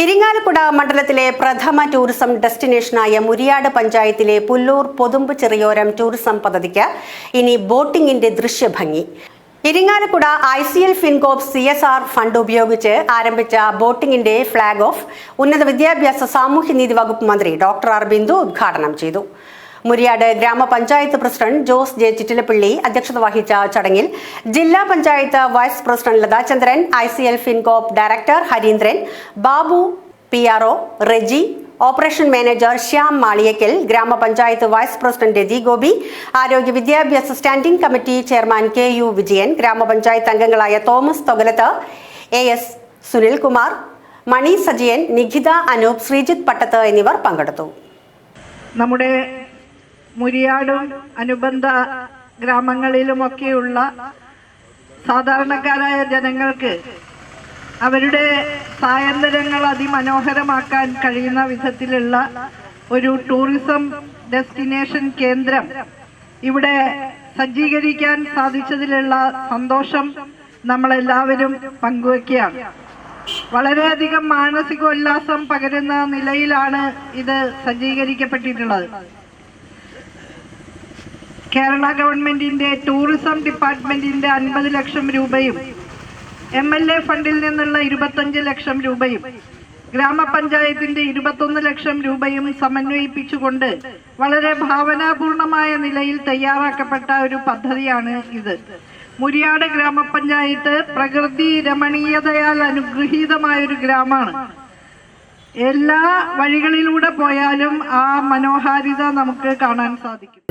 ഇരിങ്ങാലക്കുട മണ്ഡലത്തിലെ പ്രഥമ ടൂറിസം ഡെസ്റ്റിനേഷനായ മുരിയാട് പഞ്ചായത്തിലെ പുല്ലൂർ പൊതുമ്പ് ചെറിയോരം ടൂറിസം പദ്ധതിക്ക് ഇനി ബോട്ടിംഗിന്റെ ദൃശ്യഭംഗി. Irinjalakuda I C L Fincorp C S R fund ഉപയോഗിച്ച് ആരംഭിച്ച ബോട്ടിംഗിന്റെ ഫ്ളാഗ് ഓഫ് ഉന്നത വിദ്യാഭ്യാസ സാമൂഹ്യനീതി വകുപ്പ് മന്ത്രി ഡോക്ടർ ആർ ബിന്ദു ഉദ്ഘാടനം ചെയ്തു. മുരിയാട് ഗ്രാമപഞ്ചായത്ത് പ്രസിഡന്റ് ജോസ് ജെ ചിറ്റിലപ്പള്ളി അധ്യക്ഷത വഹിച്ച ചടങ്ങിൽ ജില്ലാ panchayat vice president Lathachandran I C L Fincorp director Harindran Babu P R O Reji operation manager Shyam Maliyakkal ഗ്രാമപഞ്ചായത്ത് വൈസ് പ്രസിഡന്റ് രജി ഗോപി ആരോഗ്യ വിദ്യാഭ്യാസ standing committee chairman K U Vijayan ഗ്രാമപഞ്ചായത്ത് അംഗങ്ങളായ Thomas Thogalath A S Sunilkumar Mani Sajiyan Nikhitha Anoop Sreejith Pattath എന്നിവർ പങ്കെടുത്തു. നമ്മുടെ മുരിയാടും അനുബന്ധ ഗ്രാമങ്ങളിലുമൊക്കെയുള്ള സാധാരണക്കാരായ ജനങ്ങൾക്ക് അവരുടെ സായന്തരങ്ങൾ അതിമനോഹരമാക്കാൻ കഴിയുന്ന വിധത്തിലുള്ള ഒരു ടൂറിസം ഡെസ്റ്റിനേഷൻ കേന്ദ്രം ഇവിടെ സജ്ജീകരിക്കാൻ സാധിച്ചതിലുള്ള സന്തോഷം നമ്മളെല്ലാവരും പങ്കുവയ്ക്കുകയാണ് വളരെയധികം മാനസികോല്ലാസം പകരുന്ന നിലയിലാണ് ഇത് സജ്ജീകരിക്കപ്പെട്ടിട്ടുള്ളത്. കേരള ഗവൺമെന്റിന്റെ ടൂറിസം ഡിപ്പാർട്ട്മെന്റിന്റെ അൻപത് ലക്ഷം രൂപയും എം എൽ എ ഫണ്ടിൽ നിന്നുള്ള ഇരുപത്തഞ്ച് ലക്ഷം രൂപയും ഗ്രാമപഞ്ചായത്തിന്റെ ഇരുപത്തൊന്ന് ലക്ഷം രൂപയും സമന്വയിപ്പിച്ചുകൊണ്ട് വളരെ ഭാവനാപൂർണമായ നിലയിൽ തയ്യാറാക്കപ്പെട്ട ഒരു പദ്ധതിയാണ് ഇത്. മുരിയാട് ഗ്രാമപഞ്ചായത്ത് പ്രകൃതി രമണീയതയാൽ അനുഗ്രഹീതമായ ഒരു ഗ്രാമമാണ്. എല്ലാ വഴികളിലൂടെ പോയാലും ആ മനോഹാരിത നമുക്ക് കാണാൻ സാധിക്കും.